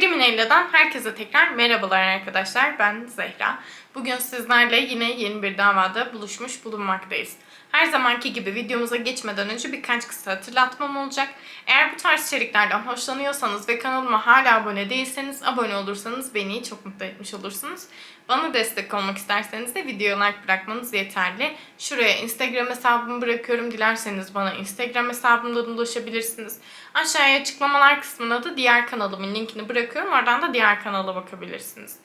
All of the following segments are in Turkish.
Kriminella'dan herkese tekrar merhabalar arkadaşlar. Ben Zehra. Bugün sizlerle yine yeni bir davada buluşmuş bulunmaktayız. Her zamanki gibi videomuza geçmeden önce birkaç kısa hatırlatmam olacak. Eğer bu tarz içeriklerden hoşlanıyorsanız ve kanalıma hala abone değilseniz abone olursanız beni çok mutlu etmiş olursunuz. Bana destek olmak isterseniz de videoya like bırakmanız yeterli. Şuraya Instagram hesabımı bırakıyorum. Dilerseniz bana Instagram hesabımdan ulaşabilirsiniz. Aşağıya açıklamalar kısmına da diğer kanalımın linkini bırakıyorum. Oradan da diğer kanala bakabilirsiniz.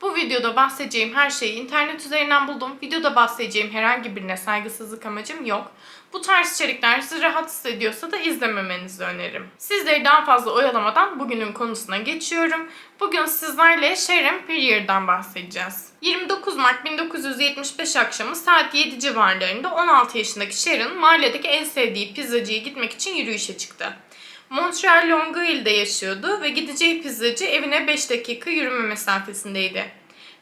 Bu videoda bahsedeceğim her şeyi internet üzerinden buldum. Videoda bahsedeceğim herhangi birine saygısızlık amacım yok. Bu tarz içerikler sizi rahatsız ediyorsa da izlememenizi öneririm. Sizleri daha fazla oyalamadan bugünün konusuna geçiyorum. Bugün sizlerle Sharon Perrier'dan bahsedeceğiz. 29 Mart 1975 akşamı saat 7 civarlarında 16 yaşındaki Sharon mahalledeki en sevdiği pizzacıya gitmek için yürüyüşe çıktı. Montreal Longueuil'de yaşıyordu ve gideceği pizzacı evine 5 dakika yürüme mesafesindeydi.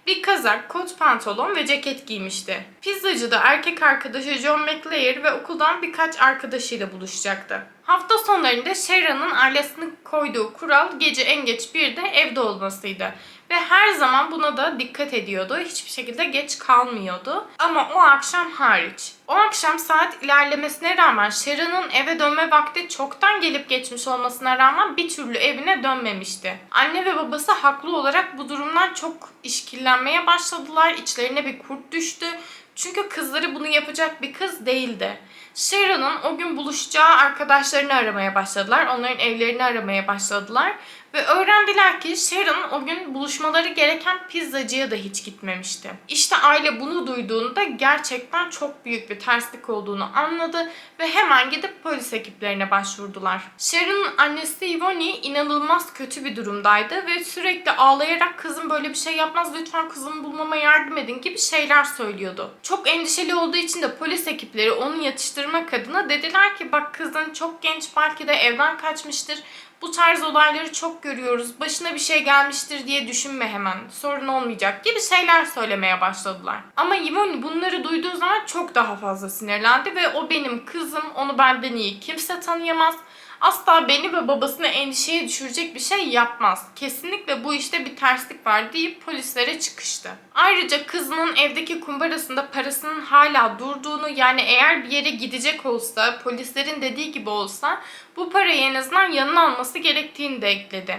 Bir kazak, kot pantolon ve ceket giymişti. Pizzacı da erkek arkadaşı John McLear ve okuldan birkaç arkadaşıyla buluşacaktı. Hafta sonlarında Sharon'ın ailesinin koyduğu kural gece en geç 1'de evde olmasıydı. Ve her zaman buna da dikkat ediyordu. Hiçbir şekilde geç kalmıyordu. Ama o akşam hariç. O akşam saat ilerlemesine rağmen Sharon'ın eve dönme vakti çoktan gelip geçmiş olmasına rağmen bir türlü evine dönmemişti. Anne ve babası haklı olarak bu durumdan çok işkillenmeye başladılar. İçlerine bir kurt düştü. Çünkü kızları bunu yapacak bir kız değildi. Sharon'ın o gün buluşacağı arkadaşlarını aramaya başladılar. Onların evlerini aramaya başladılar. Ve öğrendiler ki Sharon o gün buluşmaları gereken pizzacıya da hiç gitmemişti. İşte aile bunu duyduğunda gerçekten çok büyük bir terslik olduğunu anladı ve hemen gidip polis ekiplerine başvurdular. Sharon'ın annesi Ivoni inanılmaz kötü bir durumdaydı ve sürekli ağlayarak kızım böyle bir şey yapmaz lütfen kızımı bulmama yardım edin gibi şeyler söylüyordu. Çok endişeli olduğu için de polis ekipleri onu yatıştırmak adına dediler ki bak kızın çok genç belki de evden kaçmıştır bu tarz olayları çok görüyoruz. Başına bir şey gelmiştir diye düşünme hemen. Sorun olmayacak gibi şeyler söylemeye başladılar. Ama Yvonne bunları duyduğu zaman çok daha fazla sinirlendi ve o benim kızım. Onu benden iyi kimse tanıyamaz. Asla beni ve babasını endişeye düşürecek bir şey yapmaz. Kesinlikle bu işte bir terslik var deyip polislere çıkıştı. Ayrıca kızının evdeki kumbarasında parasının hala durduğunu yani eğer bir yere gidecek olsa polislerin dediği gibi olsa bu parayı en azından yanına alması gerektiğini de ekledi.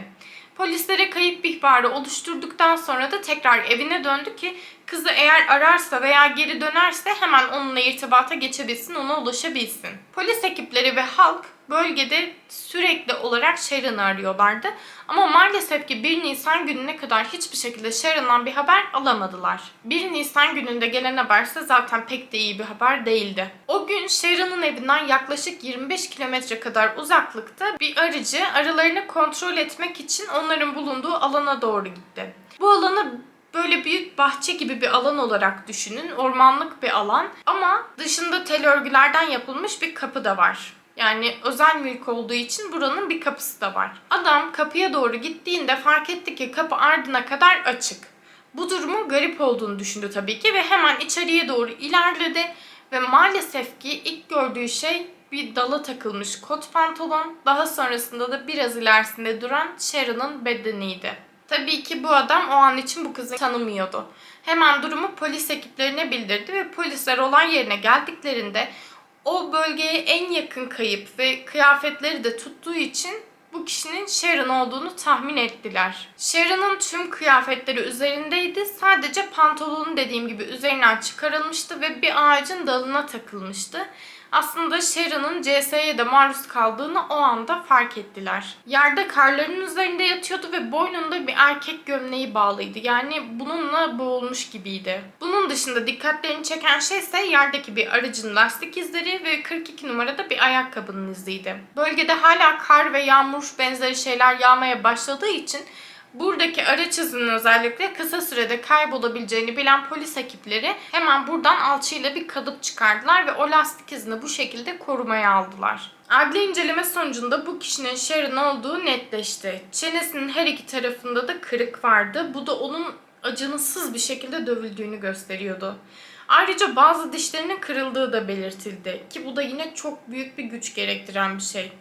Polislere kayıp ihbarı oluşturduktan sonra da tekrar evine döndü ki kızı eğer ararsa veya geri dönerse hemen onunla irtibata geçebilsin, ona ulaşabilsin. Polis ekipleri ve halk bölgede sürekli olarak Sharon'ı arıyorlardı. Ama maalesef ki 1 Nisan gününe kadar hiçbir şekilde Sharon'dan bir haber alamadılar. 1 Nisan gününde gelen haberse zaten pek de iyi bir haber değildi. O gün Sharon'ın evinden yaklaşık 25 kilometre kadar uzaklıkta bir arıcı aralarını kontrol etmek için onların bulunduğu alana doğru gitti. Bu alanı böyle büyük bahçe gibi bir alan olarak düşünün. Ormanlık bir alan ama dışında tel örgülerden yapılmış bir kapı da var. Yani özel mülk olduğu için buranın bir kapısı da var. Adam kapıya doğru gittiğinde fark etti ki kapı ardına kadar açık. Bu durumun garip olduğunu düşündü tabii ki ve hemen içeriye doğru ilerledi ve maalesef ki ilk gördüğü şey bir dala takılmış kot pantolon, daha sonrasında da biraz ilerisinde duran Sharon'ın bedeniydi. Tabii ki bu adam o an için bu kızı tanımıyordu. Hemen durumu polis ekiplerine bildirdi ve polisler olay yerine geldiklerinde o bölgeye en yakın kayıp ve kıyafetleri de tuttuğu için bu kişinin Sharon olduğunu tahmin ettiler. Sharon'ın tüm kıyafetleri üzerindeydi. Sadece pantolonu dediğim gibi üzerinden çıkarılmıştı ve bir ağacın dalına takılmıştı. Aslında Sharon'ın CS'ye de maruz kaldığını o anda fark ettiler. Yerde karların üzerinde yatıyordu ve boynunda bir erkek gömleği bağlıydı. Yani bununla boğulmuş gibiydi. Bunun dışında dikkatlerini çeken şey ise yerdeki bir aracın lastik izleri ve 42 numarada bir ayakkabının iziydi. Bölgede hala kar ve yağmur benzeri şeyler yağmaya başladığı için Buradaki araç hızının özellikle kısa sürede kaybolabileceğini bilen polis ekipleri hemen buradan alçıyla bir kalıp çıkardılar ve o lastik izini bu şekilde korumaya aldılar. Adli inceleme sonucunda bu kişinin Sharon olduğu netleşti. Çenesinin her iki tarafında da kırık vardı. Bu da onun acınısız bir şekilde dövüldüğünü gösteriyordu. Ayrıca bazı dişlerinin kırıldığı da belirtildi ki bu da yine çok büyük bir güç gerektiren bir şey.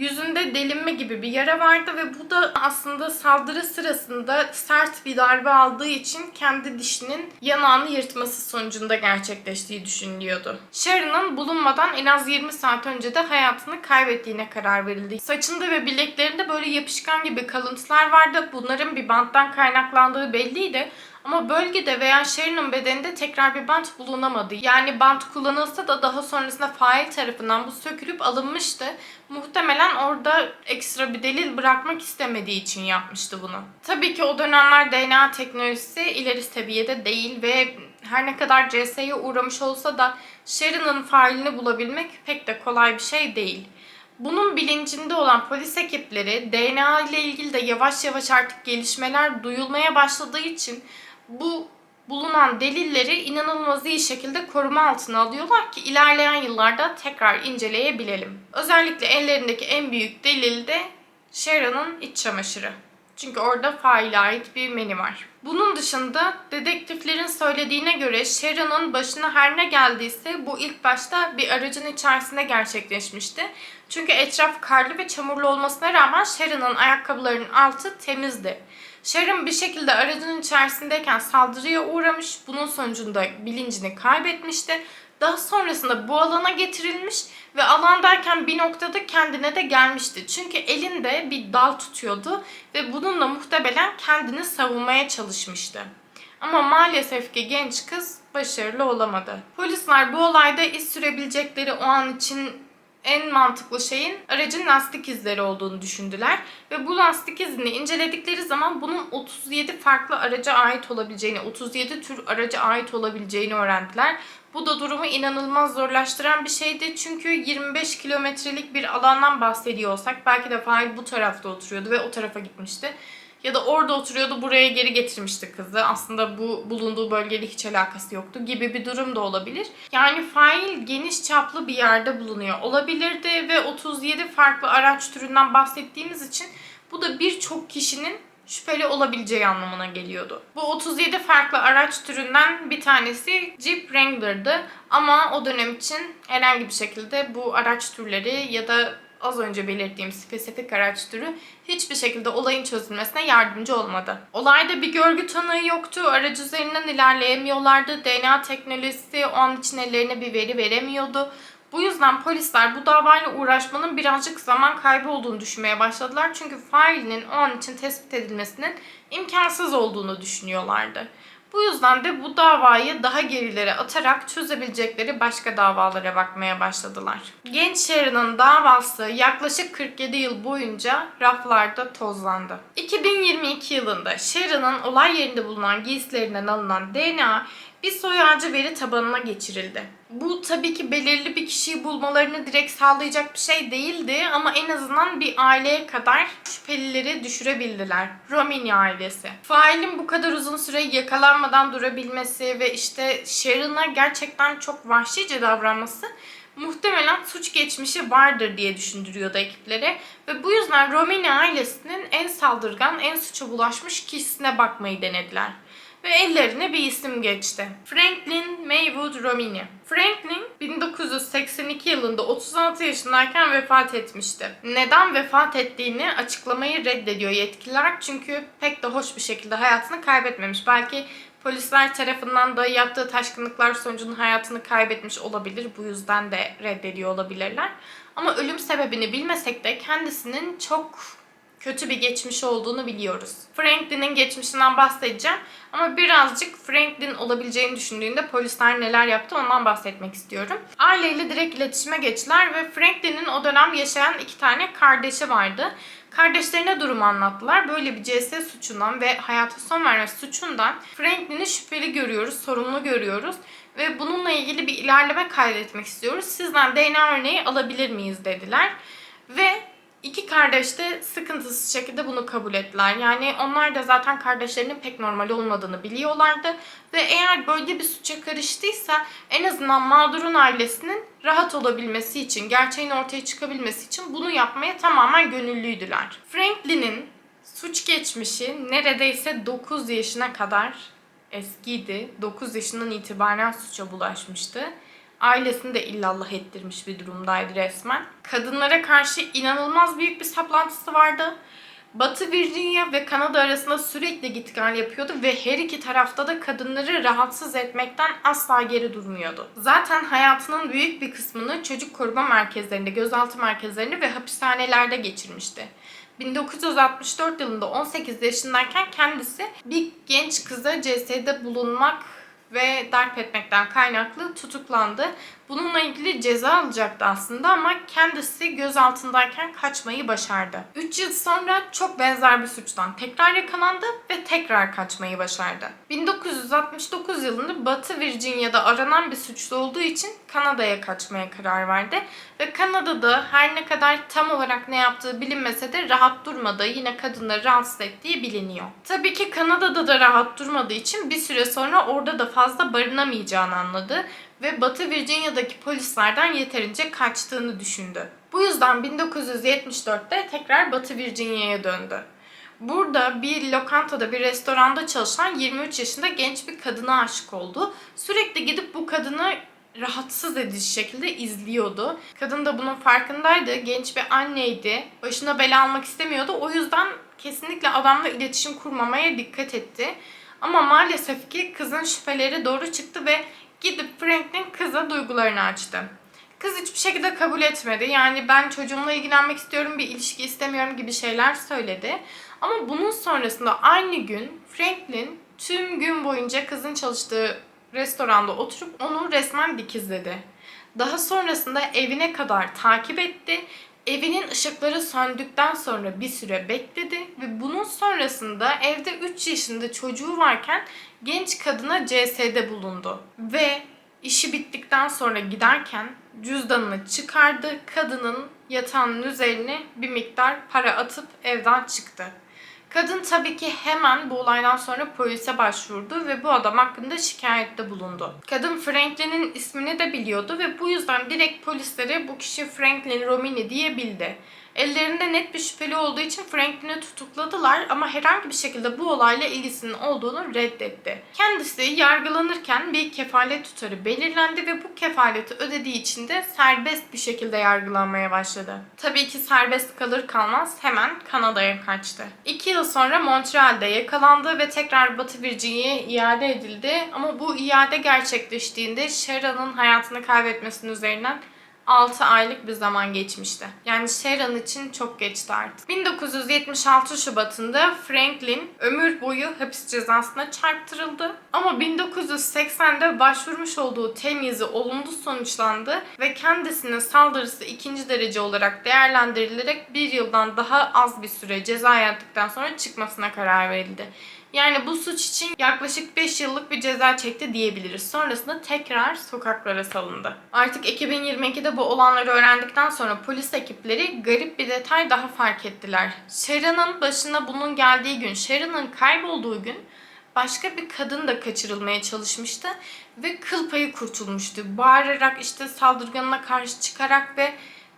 Yüzünde delinme gibi bir yara vardı ve bu da aslında saldırı sırasında sert bir darbe aldığı için kendi dişinin yanağını yırtması sonucunda gerçekleştiği düşünülüyordu. Sharon'ın bulunmadan en az 20 saat önce de hayatını kaybettiğine karar verildi. Saçında ve bileklerinde böyle yapışkan gibi kalıntılar vardı. Bunların bir banttan kaynaklandığı belliydi. Ama bölgede veya Sharon'ın bedeninde tekrar bir bant bulunamadı. Yani bant kullanılsa da daha sonrasında fail tarafından bu sökülüp alınmıştı. Muhtemelen orada ekstra bir delil bırakmak istemediği için yapmıştı bunu. Tabii ki o dönemler DNA teknolojisi ileri seviyede değil ve her ne kadar CS'ye uğramış olsa da Sharon'ın failini bulabilmek pek de kolay bir şey değil. Bunun bilincinde olan polis ekipleri DNA ile ilgili de yavaş yavaş artık gelişmeler duyulmaya başladığı için bu bulunan delilleri inanılmaz iyi şekilde koruma altına alıyorlar ki ilerleyen yıllarda tekrar inceleyebilelim. Özellikle ellerindeki en büyük delil de Sharon'ın iç çamaşırı. Çünkü orada faile ait bir menü var. Bunun dışında dedektiflerin söylediğine göre Sharon'ın başına her ne geldiyse bu ilk başta bir aracın içerisinde gerçekleşmişti. Çünkü etraf karlı ve çamurlu olmasına rağmen Sharon'ın ayakkabılarının altı temizdi. Sharon bir şekilde aracın içerisindeyken saldırıya uğramış. Bunun sonucunda bilincini kaybetmişti. Daha sonrasında bu alana getirilmiş ve alandayken bir noktada kendine de gelmişti. Çünkü elinde bir dal tutuyordu ve bununla muhtemelen kendini savunmaya çalışmıştı. Ama maalesef ki genç kız başarılı olamadı. Polisler bu olayda iz sürebilecekleri o an için en mantıklı şeyin aracın lastik izleri olduğunu düşündüler. Ve bu lastik izini inceledikleri zaman bunun 37 farklı araca ait olabileceğini, 37 tür araca ait olabileceğini öğrendiler. Bu da durumu inanılmaz zorlaştıran bir şeydi. Çünkü 25 kilometrelik bir alandan bahsediyor olsak belki de fail bu tarafta oturuyordu ve o tarafa gitmişti. Ya da orada oturuyordu buraya geri getirmişti kızı. Aslında bu bulunduğu bölgeyle hiç alakası yoktu gibi bir durum da olabilir. Yani fail geniş çaplı bir yerde bulunuyor olabilirdi ve 37 farklı araç türünden bahsettiğimiz için bu da birçok kişinin şüpheli olabileceği anlamına geliyordu. Bu 37 farklı araç türünden bir tanesi Jeep Wrangler'dı ama o dönem için herhangi bir şekilde bu araç türleri ya da az önce belirttiğim spesifik araç türü hiçbir şekilde olayın çözülmesine yardımcı olmadı. Olayda bir görgü tanığı yoktu. Aracı üzerinden ilerleyemiyorlardı. DNA teknolojisi o an için ellerine bir veri veremiyordu. Bu yüzden polisler bu davayla uğraşmanın birazcık zaman kaybı olduğunu düşünmeye başladılar. Çünkü failinin o an için tespit edilmesinin imkansız olduğunu düşünüyorlardı. Bu yüzden de bu davayı daha gerilere atarak çözebilecekleri başka davalara bakmaya başladılar. Genç Sharon'ın davası yaklaşık 47 yıl boyunca raflarda tozlandı. 2022 yılında Sharon'ın olay yerinde bulunan giysilerinden alınan DNA bir soy ağacı veri tabanına geçirildi. Bu tabii ki belirli bir kişiyi bulmalarını direkt sağlayacak bir şey değildi ama en azından bir aileye kadar şüphelileri düşürebildiler. Romini ailesi. Failin bu kadar uzun süre yakalanmadan durabilmesi ve işte Sharon'a gerçekten çok vahşice davranması muhtemelen suç geçmişi vardır diye düşündürüyordu ekiplere. Ve bu yüzden Romini ailesinin en saldırgan, en suça bulaşmış kişisine bakmayı denediler ve ellerine bir isim geçti. Franklin Maywood Romini. Franklin 1982 yılında 36 yaşındayken vefat etmişti. Neden vefat ettiğini açıklamayı reddediyor yetkililer çünkü pek de hoş bir şekilde hayatını kaybetmemiş. Belki Polisler tarafından da yaptığı taşkınlıklar sonucunda hayatını kaybetmiş olabilir. Bu yüzden de reddediyor olabilirler. Ama ölüm sebebini bilmesek de kendisinin çok kötü bir geçmişi olduğunu biliyoruz. Franklin'in geçmişinden bahsedeceğim ama birazcık Franklin olabileceğini düşündüğünde polisler neler yaptı ondan bahsetmek istiyorum. Aileyle direkt iletişime geçtiler ve Franklin'in o dönem yaşayan iki tane kardeşi vardı. Kardeşlerine durumu anlattılar. Böyle bir CS suçundan ve hayata son verme suçundan Franklin'i şüpheli görüyoruz, sorumlu görüyoruz ve bununla ilgili bir ilerleme kaydetmek istiyoruz. Sizden DNA örneği alabilir miyiz dediler. Ve İki kardeş de sıkıntısız şekilde bunu kabul ettiler. Yani onlar da zaten kardeşlerinin pek normal olmadığını biliyorlardı. Ve eğer böyle bir suça karıştıysa en azından mağdurun ailesinin rahat olabilmesi için, gerçeğin ortaya çıkabilmesi için bunu yapmaya tamamen gönüllüydüler. Franklin'in suç geçmişi neredeyse 9 yaşına kadar eskiydi. 9 yaşından itibaren suça bulaşmıştı. Ailesini de illallah ettirmiş bir durumdaydı resmen. Kadınlara karşı inanılmaz büyük bir saplantısı vardı. Batı Virginia ve Kanada arasında sürekli git gel yapıyordu ve her iki tarafta da kadınları rahatsız etmekten asla geri durmuyordu. Zaten hayatının büyük bir kısmını çocuk koruma merkezlerinde, gözaltı merkezlerinde ve hapishanelerde geçirmişti. 1964 yılında 18 yaşındayken kendisi bir genç kıza CS'de bulunmak ve darp etmekten kaynaklı tutuklandı. Bununla ilgili ceza alacaktı aslında ama kendisi gözaltındayken kaçmayı başardı. 3 yıl sonra çok benzer bir suçtan tekrar yakalandı ve tekrar kaçmayı başardı. 1969 yılında Batı Virginia'da aranan bir suçlu olduğu için Kanada'ya kaçmaya karar verdi. Ve Kanada'da her ne kadar tam olarak ne yaptığı bilinmese de rahat durmadığı, yine kadınları rahatsız ettiği biliniyor. Tabii ki Kanada'da da rahat durmadığı için bir süre sonra orada da fazla barınamayacağını anladı ve Batı Virginia'daki polislerden yeterince kaçtığını düşündü. Bu yüzden 1974'te tekrar Batı Virginia'ya döndü. Burada bir lokantada, bir restoranda çalışan 23 yaşında genç bir kadına aşık oldu. Sürekli gidip bu kadını rahatsız edici şekilde izliyordu. Kadın da bunun farkındaydı. Genç bir anneydi. Başına bela almak istemiyordu. O yüzden kesinlikle adamla iletişim kurmamaya dikkat etti. Ama maalesef ki kızın şüpheleri doğru çıktı ve gidip Franklin kıza duygularını açtı. Kız hiçbir şekilde kabul etmedi. Yani ben çocuğumla ilgilenmek istiyorum, bir ilişki istemiyorum gibi şeyler söyledi. Ama bunun sonrasında aynı gün Franklin tüm gün boyunca kızın çalıştığı restoranda oturup onu resmen dikizledi. Daha sonrasında evine kadar takip etti. Evinin ışıkları söndükten sonra bir süre bekledi ve bunun sonrasında evde 3 yaşında çocuğu varken genç kadına CS'de bulundu. Ve işi bittikten sonra giderken cüzdanını çıkardı. Kadının yatağının üzerine bir miktar para atıp evden çıktı. Kadın tabii ki hemen bu olaydan sonra polise başvurdu ve bu adam hakkında şikayette bulundu. Kadın Franklin'in ismini de biliyordu ve bu yüzden direkt polislere bu kişi Franklin Romini diye bildi. Ellerinde net bir şüpheli olduğu için Franklin'i tutukladılar ama herhangi bir şekilde bu olayla ilgisinin olduğunu reddetti. Kendisi yargılanırken bir kefalet tutarı belirlendi ve bu kefaleti ödediği için de serbest bir şekilde yargılanmaya başladı. Tabii ki serbest kalır kalmaz hemen Kanada'ya kaçtı. İki yıl sonra Montreal'de yakalandı ve tekrar Batı Virginia'ya iade edildi. Ama bu iade gerçekleştiğinde Sharon'ın hayatını kaybetmesinin üzerinden 6 aylık bir zaman geçmişti. Yani Sharon için çok geçti artık. 1976 Şubat'ında Franklin ömür boyu hapis cezasına çarptırıldı. Ama 1980'de başvurmuş olduğu temizi olumlu sonuçlandı ve kendisinin saldırısı ikinci derece olarak değerlendirilerek bir yıldan daha az bir süre ceza yattıktan sonra çıkmasına karar verildi. Yani bu suç için yaklaşık 5 yıllık bir ceza çekti diyebiliriz. Sonrasında tekrar sokaklara salındı. Artık 2022'de bu olanları öğrendikten sonra polis ekipleri garip bir detay daha fark ettiler. Sharon'ın başına bunun geldiği gün, Sharon'ın kaybolduğu gün başka bir kadın da kaçırılmaya çalışmıştı ve kıl payı kurtulmuştu. Bağırarak işte saldırganına karşı çıkarak ve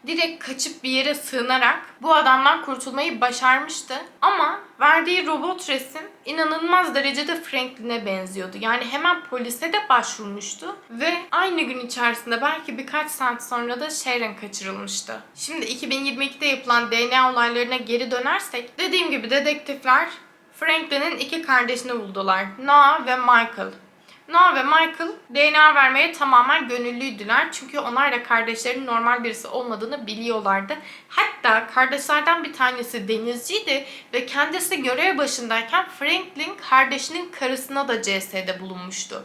direkt kaçıp bir yere sığınarak bu adamdan kurtulmayı başarmıştı. Ama verdiği robot resim inanılmaz derecede Franklin'e benziyordu. Yani hemen polise de başvurmuştu ve aynı gün içerisinde belki birkaç saat sonra da Sharon kaçırılmıştı. Şimdi 2022'de yapılan DNA olaylarına geri dönersek dediğim gibi dedektifler Franklin'in iki kardeşini buldular. Noah ve Michael. Noah ve Michael DNA vermeye tamamen gönüllüydüler. Çünkü onlar da kardeşlerin normal birisi olmadığını biliyorlardı. Hatta kardeşlerden bir tanesi denizciydi ve kendisi görev başındayken Franklin kardeşinin karısına da CS'de bulunmuştu.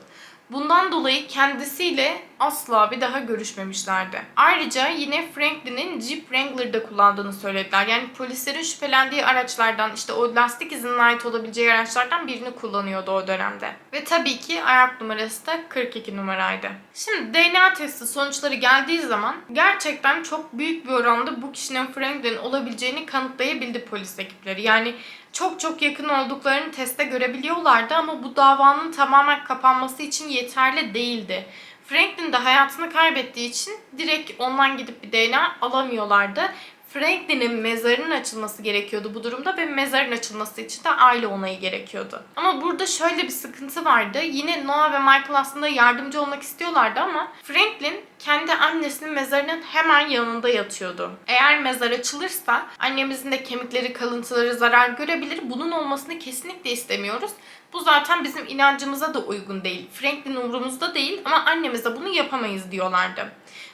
Bundan dolayı kendisiyle asla bir daha görüşmemişlerdi. Ayrıca yine Franklin'in Jeep Wrangler'da kullandığını söylediler. Yani polislerin şüphelendiği araçlardan işte o lastik izinine ait olabileceği araçlardan birini kullanıyordu o dönemde. Ve tabii ki ayak numarası da 42 numaraydı. Şimdi DNA testi sonuçları geldiği zaman gerçekten çok büyük bir oranda bu kişinin Franklin olabileceğini kanıtlayabildi polis ekipleri. Yani çok çok yakın olduklarını teste görebiliyorlardı ama bu davanın tamamen kapanması için yeterli değildi. Franklin de hayatını kaybettiği için direkt ondan gidip bir DNA alamıyorlardı. Franklin'in mezarının açılması gerekiyordu bu durumda ve mezarın açılması için de aile onayı gerekiyordu. Ama burada şöyle bir sıkıntı vardı. Yine Noah ve Michael aslında yardımcı olmak istiyorlardı ama Franklin kendi annesinin mezarının hemen yanında yatıyordu. Eğer mezar açılırsa annemizin de kemikleri, kalıntıları zarar görebilir. Bunun olmasını kesinlikle istemiyoruz. Bu zaten bizim inancımıza da uygun değil. Franklin umurumuzda değil ama annemize bunu yapamayız diyorlardı.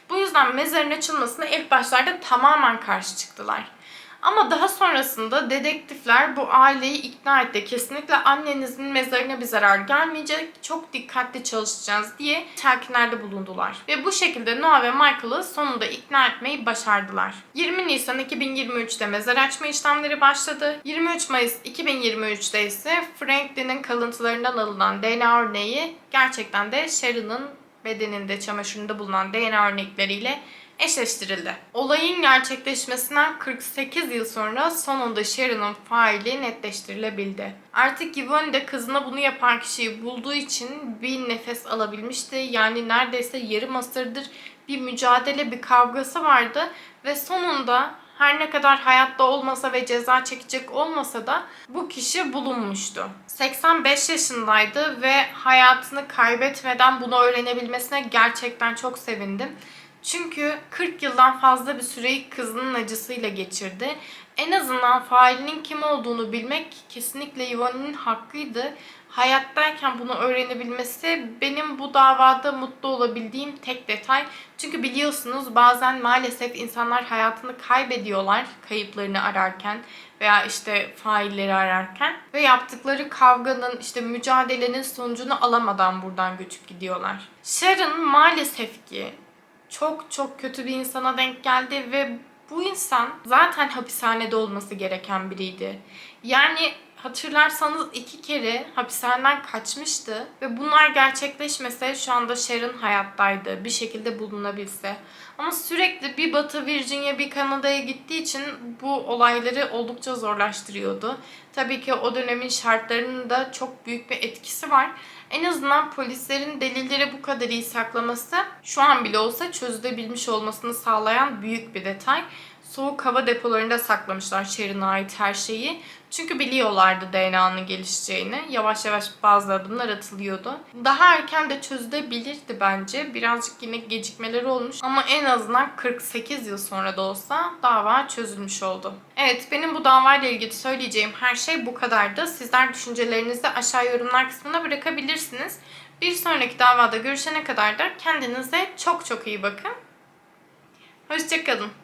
Bu yüzden mezarın açılmasına ilk başlarda tamamen karşı çıktılar. Ama daha sonrasında dedektifler bu aileyi ikna etti. Kesinlikle annenizin mezarına bir zarar gelmeyecek. Çok dikkatli çalışacağız diye telkinlerde bulundular. Ve bu şekilde Noah ve Michael'ı sonunda ikna etmeyi başardılar. 20 Nisan 2023'te mezar açma işlemleri başladı. 23 Mayıs 2023'te ise Franklin'in kalıntılarından alınan DNA örneği gerçekten de Sharon'ın bedeninde, çamaşırında bulunan DNA örnekleriyle eşleştirildi. Olayın gerçekleşmesinden 48 yıl sonra sonunda Sharon'ın faili netleştirilebildi. Artık Yvonne de kızına bunu yapan kişiyi bulduğu için bir nefes alabilmişti. Yani neredeyse yarım asırdır bir mücadele, bir kavgası vardı ve sonunda her ne kadar hayatta olmasa ve ceza çekecek olmasa da bu kişi bulunmuştu. 85 yaşındaydı ve hayatını kaybetmeden bunu öğrenebilmesine gerçekten çok sevindim. Çünkü 40 yıldan fazla bir süreyi kızının acısıyla geçirdi. En azından failinin kim olduğunu bilmek kesinlikle Yvonne'nin hakkıydı. Hayattayken bunu öğrenebilmesi benim bu davada mutlu olabildiğim tek detay. Çünkü biliyorsunuz bazen maalesef insanlar hayatını kaybediyorlar kayıplarını ararken veya işte failleri ararken ve yaptıkları kavganın işte mücadelenin sonucunu alamadan buradan göçüp gidiyorlar. Sharon maalesef ki çok çok kötü bir insana denk geldi ve bu insan zaten hapishanede olması gereken biriydi. Yani hatırlarsanız iki kere hapishaneden kaçmıştı ve bunlar gerçekleşmese şu anda Sharon hayattaydı. Bir şekilde bulunabilse. Ama sürekli bir Batı Virginia bir Kanada'ya gittiği için bu olayları oldukça zorlaştırıyordu. Tabii ki o dönemin şartlarının da çok büyük bir etkisi var. En azından polislerin delilleri bu kadar iyi saklaması şu an bile olsa çözülebilmiş olmasını sağlayan büyük bir detay. Soğuk hava depolarında saklamışlar Sharon'a ait her şeyi. Çünkü biliyorlardı DNA'nın gelişeceğini. Yavaş yavaş bazı adımlar atılıyordu. Daha erken de çözülebilirdi bence. Birazcık yine gecikmeleri olmuş. Ama en azından 48 yıl sonra da olsa dava çözülmüş oldu. Evet benim bu davayla ilgili söyleyeceğim her şey bu kadardı. Sizler düşüncelerinizi aşağı yorumlar kısmına bırakabilirsiniz. Bir sonraki davada görüşene kadar da kendinize çok çok iyi bakın. Hoşçakalın.